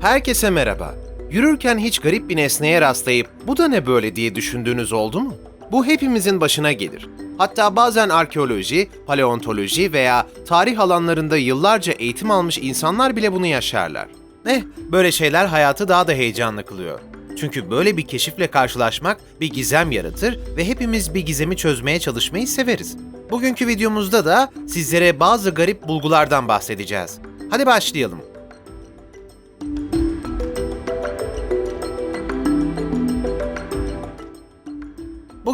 Herkese merhaba. Yürürken hiç garip bir nesneye rastlayıp bu da ne böyle diye düşündüğünüz oldu mu? Bu hepimizin başına gelir. Hatta bazen arkeoloji, paleontoloji veya tarih alanlarında yıllarca eğitim almış insanlar bile bunu yaşarlar. Eh, böyle şeyler hayatı daha da heyecanlı kılıyor. Çünkü böyle bir keşifle karşılaşmak bir gizem yaratır ve hepimiz bir gizemi çözmeye çalışmayı severiz. Bugünkü videomuzda da sizlere bazı garip bulgulardan bahsedeceğiz. Hadi başlayalım.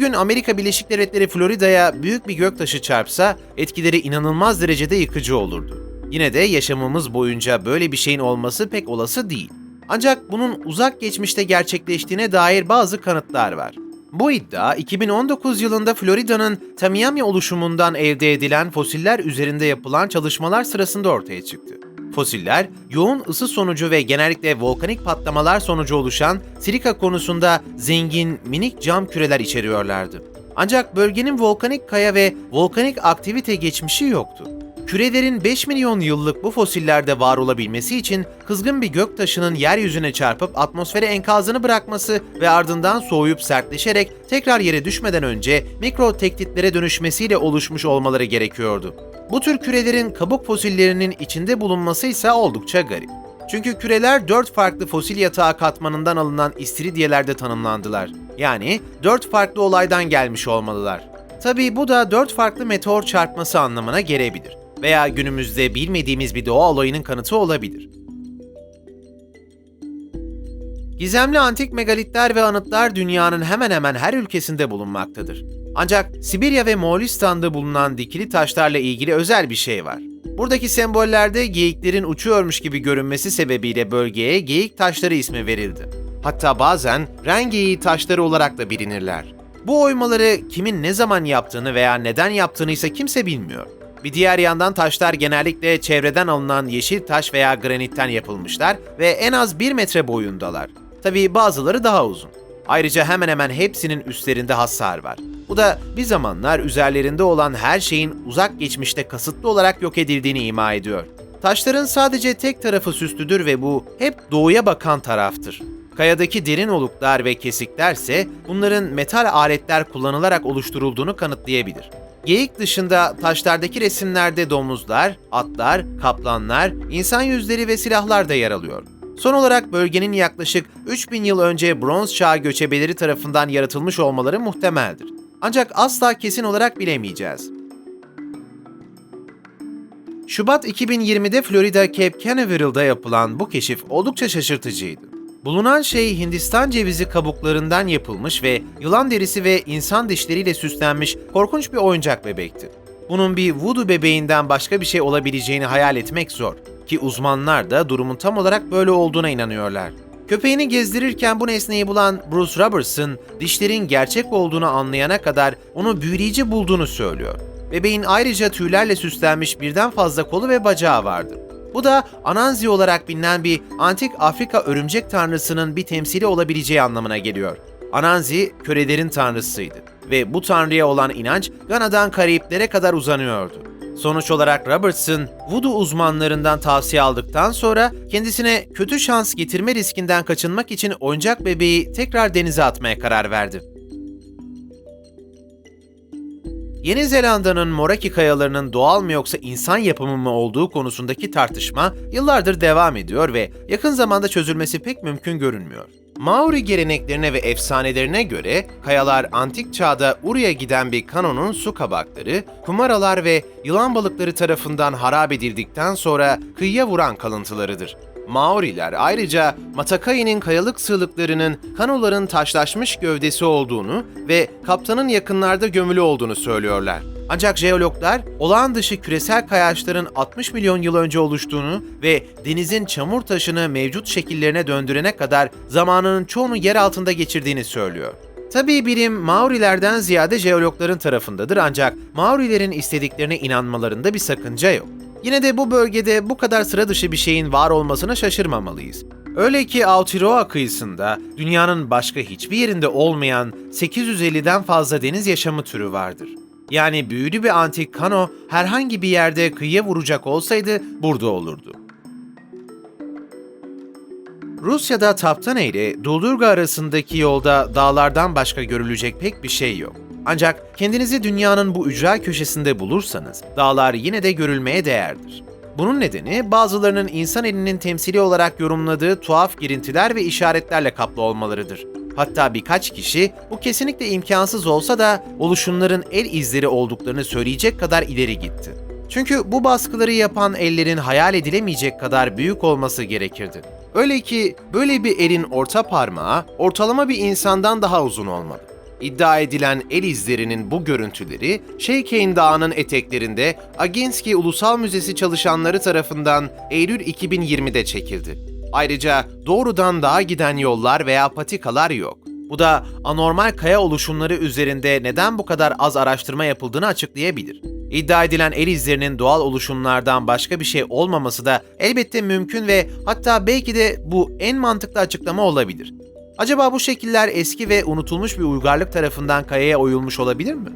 Bugün Amerika Birleşik Devletleri Florida'ya büyük bir göktaşı çarpsa etkileri inanılmaz derecede yıkıcı olurdu. Yine de yaşamımız boyunca böyle bir şeyin olması pek olası değil. Ancak bunun uzak geçmişte gerçekleştiğine dair bazı kanıtlar var. Bu iddia 2019 yılında Florida'nın Tamiami oluşumundan elde edilen fosiller üzerinde yapılan çalışmalar sırasında ortaya çıktı. Fosiller, yoğun ısı sonucu ve genellikle volkanik patlamalar sonucu oluşan silika konusunda zengin minik cam küreler içeriyorlardı. Ancak bölgenin volkanik kaya ve volkanik aktivite geçmişi yoktu. Kürelerin 5 milyon yıllık bu fosillerde var olabilmesi için kızgın bir göktaşının yeryüzüne çarpıp atmosfere enkazını bırakması ve ardından soğuyup sertleşerek tekrar yere düşmeden önce mikro tektitlere dönüşmesiyle oluşmuş olmaları gerekiyordu. Bu tür kürelerin kabuk fosillerinin içinde bulunması ise oldukça garip. Çünkü küreler dört farklı fosil yatağı katmanından alınan istiridyelerde tanımlandılar. Yani dört farklı olaydan gelmiş olmalılar. Tabii bu da dört farklı meteor çarpması anlamına gelebilir veya günümüzde bilmediğimiz bir doğa olayının kanıtı olabilir. Gizemli antik megalitler ve anıtlar dünyanın hemen hemen her ülkesinde bulunmaktadır. Ancak Sibirya ve Moğolistan'da bulunan dikili taşlarla ilgili özel bir şey var. Buradaki sembollerde geyiklerin uçuyormuş gibi görünmesi sebebiyle bölgeye geyik taşları ismi verildi. Hatta bazen ren taşları olarak da bilinirler. Bu oymaları kimin ne zaman yaptığını veya neden yaptığını ise kimse bilmiyor. Bir diğer yandan taşlar genellikle çevreden alınan yeşil taş veya granitten yapılmışlar ve en az 1 metre boyundalar. Tabii bazıları daha uzun. Ayrıca hemen hemen hepsinin üstlerinde hasar var. Bu da bir zamanlar üzerlerinde olan her şeyin uzak geçmişte kasıtlı olarak yok edildiğini ima ediyor. Taşların sadece tek tarafı süslüdür ve bu hep doğuya bakan taraftır. Kayadaki derin oluklar ve kesiklerse bunların metal aletler kullanılarak oluşturulduğunu kanıtlayabilir. Geyik dışında taşlardaki resimlerde domuzlar, atlar, kaplanlar, insan yüzleri ve silahlar da yer alıyor. Son olarak bölgenin yaklaşık 3000 yıl önce bronz çağı göçebeleri tarafından yaratılmış olmaları muhtemeldir. Ancak asla kesin olarak bilemeyeceğiz. Şubat 2020'de Florida Cape Canaveral'da yapılan bu keşif oldukça şaşırtıcıydı. Bulunan şey Hindistan cevizi kabuklarından yapılmış ve yılan derisi ve insan dişleriyle süslenmiş korkunç bir oyuncak bebekti. Bunun bir voodoo bebeğinden başka bir şey olabileceğini hayal etmek zor ki uzmanlar da durumun tam olarak böyle olduğuna inanıyorlar. Köpeğini gezdirirken bu nesneyi bulan Bruce Robertson, dişlerin gerçek olduğunu anlayana kadar onu büyüleyici bulduğunu söylüyor. Bebeğin ayrıca tüylerle süslenmiş birden fazla kolu ve bacağı vardı. Bu da Ananzi olarak bilinen bir antik Afrika örümcek tanrısının bir temsili olabileceği anlamına geliyor. Ananzi, kölelerin tanrısıydı ve bu tanrıya olan inanç Gana'dan Karayiplere kadar uzanıyordu. Sonuç olarak Robertson, voodoo uzmanlarından tavsiye aldıktan sonra kendisine kötü şans getirme riskinden kaçınmak için oyuncak bebeği tekrar denize atmaya karar verdi. Yeni Zelanda'nın Moraki kayalarının doğal mı yoksa insan yapımı mı olduğu konusundaki tartışma yıllardır devam ediyor ve yakın zamanda çözülmesi pek mümkün görünmüyor. Maori geleneklerine ve efsanelerine göre kayalar antik çağda Uri'ye giden bir kanonun su kabakları, kumaralar ve yılan balıkları tarafından harap edildikten sonra kıyıya vuran kalıntılarıdır. Maoriler ayrıca Matakai'nin kayalık sığlıklarının kanoların taşlaşmış gövdesi olduğunu ve kaptanın yakınlarda gömülü olduğunu söylüyorlar. Ancak jeologlar olağan dışı küresel kayaçların 60 milyon yıl önce oluştuğunu ve denizin çamur taşını mevcut şekillerine döndürene kadar zamanının çoğunu yer altında geçirdiğini söylüyor. Tabii bilim Maorilerden ziyade jeologların tarafındadır ancak Maorilerin istediklerine inanmalarında bir sakınca yok. Yine de bu bölgede bu kadar sıra dışı bir şeyin var olmasına şaşırmamalıyız. Öyle ki Aotearoa kıyısında dünyanın başka hiçbir yerinde olmayan 850'den fazla deniz yaşamı türü vardır. Yani büyülü bir antik kano herhangi bir yerde kıyıya vuracak olsaydı burada olurdu. Rusya'da Taptane ile Duldurga arasındaki yolda dağlardan başka görülecek pek bir şey yok. Ancak kendinizi dünyanın bu ücra köşesinde bulursanız dağlar yine de görülmeye değerdir. Bunun nedeni bazılarının insan elinin temsili olarak yorumladığı tuhaf girintiler ve işaretlerle kaplı olmalarıdır. Hatta birkaç kişi bu kesinlikle imkansız olsa da oluşumların el izleri olduklarını söyleyecek kadar ileri gitti. Çünkü bu baskıları yapan ellerin hayal edilemeyecek kadar büyük olması gerekirdi. Öyle ki böyle bir elin orta parmağı ortalama bir insandan daha uzun olmalı. İddia edilen el izlerinin bu görüntüleri Şeykeyn Dağı'nın eteklerinde Aginski Ulusal Müzesi çalışanları tarafından Eylül 2020'de çekildi. Ayrıca doğrudan dağa giden yollar veya patikalar yok. Bu da anormal kaya oluşumları üzerinde neden bu kadar az araştırma yapıldığını açıklayabilir. İddia edilen el izlerinin doğal oluşumlardan başka bir şey olmaması da elbette mümkün ve hatta belki de bu en mantıklı açıklama olabilir. Acaba bu şekiller eski ve unutulmuş bir uygarlık tarafından kayaya oyulmuş olabilir mi?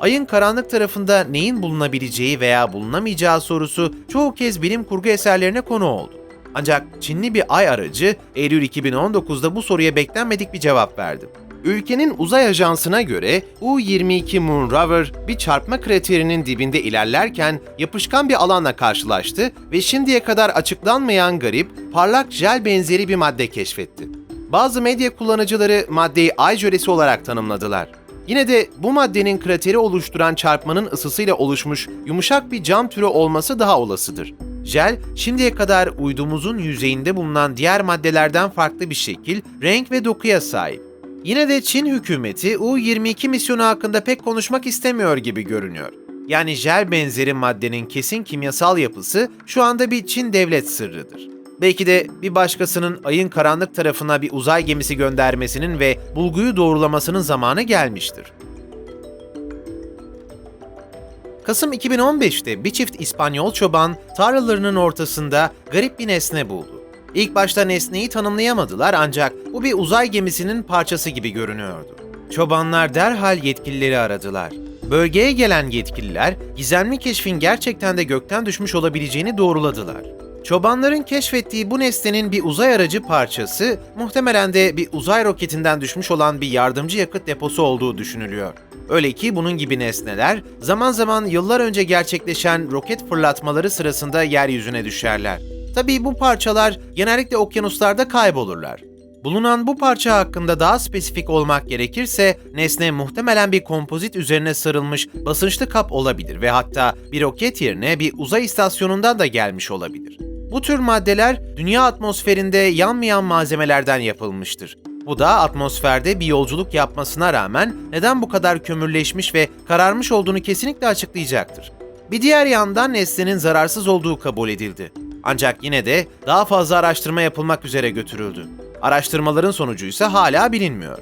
Ayın karanlık tarafında neyin bulunabileceği veya bulunamayacağı sorusu çoğu kez bilim kurgu eserlerine konu oldu. Ancak Çinli bir ay aracı Eylül 2019'da bu soruya beklenmedik bir cevap verdi. Ülkenin uzay ajansına göre U-22 Moon Rover bir çarpma kraterinin dibinde ilerlerken yapışkan bir alanla karşılaştı ve şimdiye kadar açıklanmayan garip, parlak jel benzeri bir madde keşfetti. Bazı medya kullanıcıları maddeyi ay jölesi olarak tanımladılar. Yine de bu maddenin krateri oluşturan çarpmanın ısısıyla oluşmuş yumuşak bir cam türü olması daha olasıdır. Jel, şimdiye kadar uydumuzun yüzeyinde bulunan diğer maddelerden farklı bir şekil, renk ve dokuya sahip. Yine de Çin hükümeti U-22 misyonu hakkında pek konuşmak istemiyor gibi görünüyor. Yani jel benzeri maddenin kesin kimyasal yapısı şu anda bir Çin devlet sırrıdır. Belki de bir başkasının ayın karanlık tarafına bir uzay gemisi göndermesinin ve bulguyu doğrulamasının zamanı gelmiştir. Kasım 2015'te bir çift İspanyol çoban tarlalarının ortasında garip bir nesne buldu. İlk başta nesneyi tanımlayamadılar ancak bu bir uzay gemisinin parçası gibi görünüyordu. Çobanlar derhal yetkilileri aradılar. Bölgeye gelen yetkililer gizemli keşfin gerçekten de gökten düşmüş olabileceğini doğruladılar. Çobanların keşfettiği bu nesnenin bir uzay aracı parçası, muhtemelen de bir uzay roketinden düşmüş olan bir yardımcı yakıt deposu olduğu düşünülüyor. Öyle ki bunun gibi nesneler zaman zaman yıllar önce gerçekleşen roket fırlatmaları sırasında yeryüzüne düşerler. Tabii bu parçalar genellikle okyanuslarda kaybolurlar. Bulunan bu parça hakkında daha spesifik olmak gerekirse nesne muhtemelen bir kompozit üzerine sarılmış basınçlı kap olabilir ve hatta bir roket yerine bir uzay istasyonundan da gelmiş olabilir. Bu tür maddeler dünya atmosferinde yanmayan malzemelerden yapılmıştır. Bu da atmosferde bir yolculuk yapmasına rağmen neden bu kadar kömürleşmiş ve kararmış olduğunu kesinlikle açıklayacaktır. Bir diğer yandan nesnenin zararsız olduğu kabul edildi. Ancak yine de daha fazla araştırma yapılmak üzere götürüldü. Araştırmaların sonucu ise hala bilinmiyor.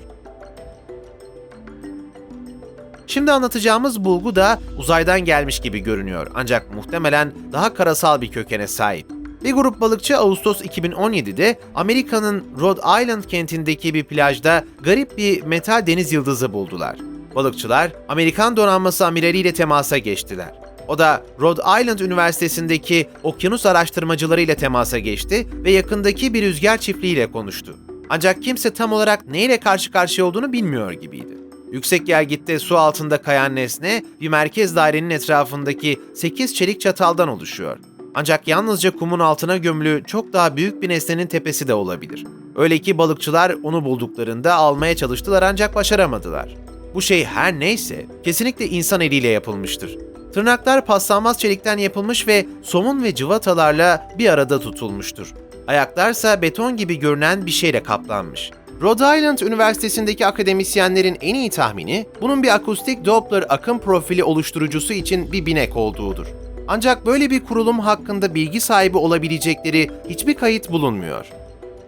Şimdi anlatacağımız bulgu da uzaydan gelmiş gibi görünüyor ancak muhtemelen daha karasal bir kökene sahip. Bir grup balıkçı Ağustos 2017'de Amerika'nın Rhode Island kentindeki bir plajda garip bir metal deniz yıldızı buldular. Balıkçılar Amerikan donanması amiraliyle temasa geçtiler. O da Rhode Island Üniversitesi'ndeki okyanus araştırmacıları ile temasa geçti ve yakındaki bir rüzgar çiftliğiyle konuştu. Ancak kimse tam olarak neyle karşı karşıya olduğunu bilmiyor gibiydi. Yüksek gelgitte su altında kayan nesne bir merkez dairenin etrafındaki 8 çelik çataldan oluşuyor. Ancak yalnızca kumun altına gömülü çok daha büyük bir nesnenin tepesi de olabilir. Öyle ki balıkçılar onu bulduklarında almaya çalıştılar ancak başaramadılar. Bu şey her neyse kesinlikle insan eliyle yapılmıştır. Tırnaklar paslanmaz çelikten yapılmış ve somun ve cıvatalarla bir arada tutulmuştur. Ayaklarsa beton gibi görünen bir şeyle kaplanmış. Rhode Island Üniversitesi'ndeki akademisyenlerin en iyi tahmini bunun bir akustik Doppler akım profili oluşturucusu için bir binek olduğudur. Ancak böyle bir kurulum hakkında bilgi sahibi olabilecekleri hiçbir kayıt bulunmuyor.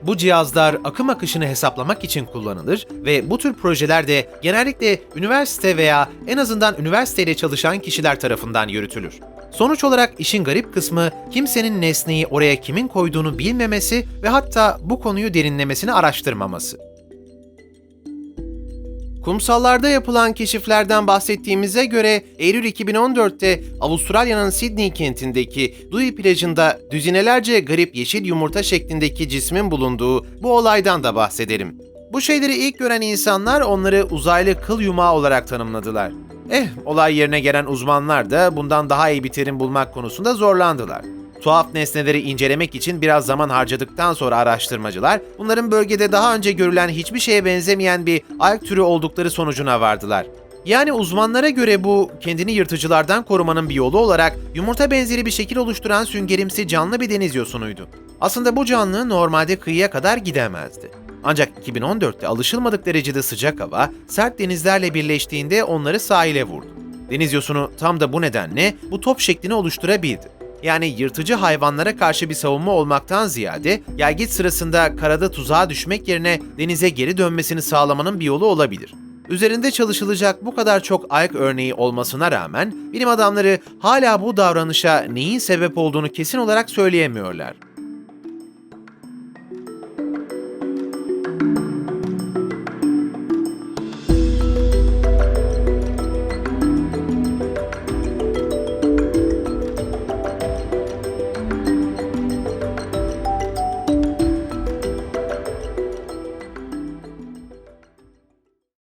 Bu cihazlar akım akışını hesaplamak için kullanılır ve bu tür projeler de genellikle üniversite veya en azından üniversiteyle çalışan kişiler tarafından yürütülür. Sonuç olarak işin garip kısmı kimsenin nesneyi oraya kimin koyduğunu bilmemesi ve hatta bu konuyu derinlemesine araştırmaması. Kumsallarda yapılan keşiflerden bahsettiğimize göre Eylül 2014'te Avustralya'nın Sydney kentindeki Dewey plajında düzinelerce garip yeşil yumurta şeklindeki cismin bulunduğu bu olaydan da bahsedelim. Bu şeyleri ilk gören insanlar onları uzaylı kıl yumağı olarak tanımladılar. Eh, olay yerine gelen uzmanlar da bundan daha iyi bir terim bulmak konusunda zorlandılar. Tuhaf nesneleri incelemek için biraz zaman harcadıktan sonra araştırmacılar, bunların bölgede daha önce görülen hiçbir şeye benzemeyen bir alg türü oldukları sonucuna vardılar. Yani uzmanlara göre bu, kendini yırtıcılardan korumanın bir yolu olarak yumurta benzeri bir şekil oluşturan süngerimsi canlı bir deniz yosunuydu. Aslında bu canlı normalde kıyıya kadar gidemezdi. Ancak 2014'te alışılmadık derecede sıcak hava, sert denizlerle birleştiğinde onları sahile vurdu. Deniz yosunu tam da bu nedenle bu top şeklini oluşturabildi. Yani yırtıcı hayvanlara karşı bir savunma olmaktan ziyade gelgit sırasında karada tuzağa düşmek yerine denize geri dönmesini sağlamanın bir yolu olabilir. Üzerinde çalışılacak bu kadar çok ayak örneği olmasına rağmen bilim adamları hala bu davranışa neyin sebep olduğunu kesin olarak söyleyemiyorlar.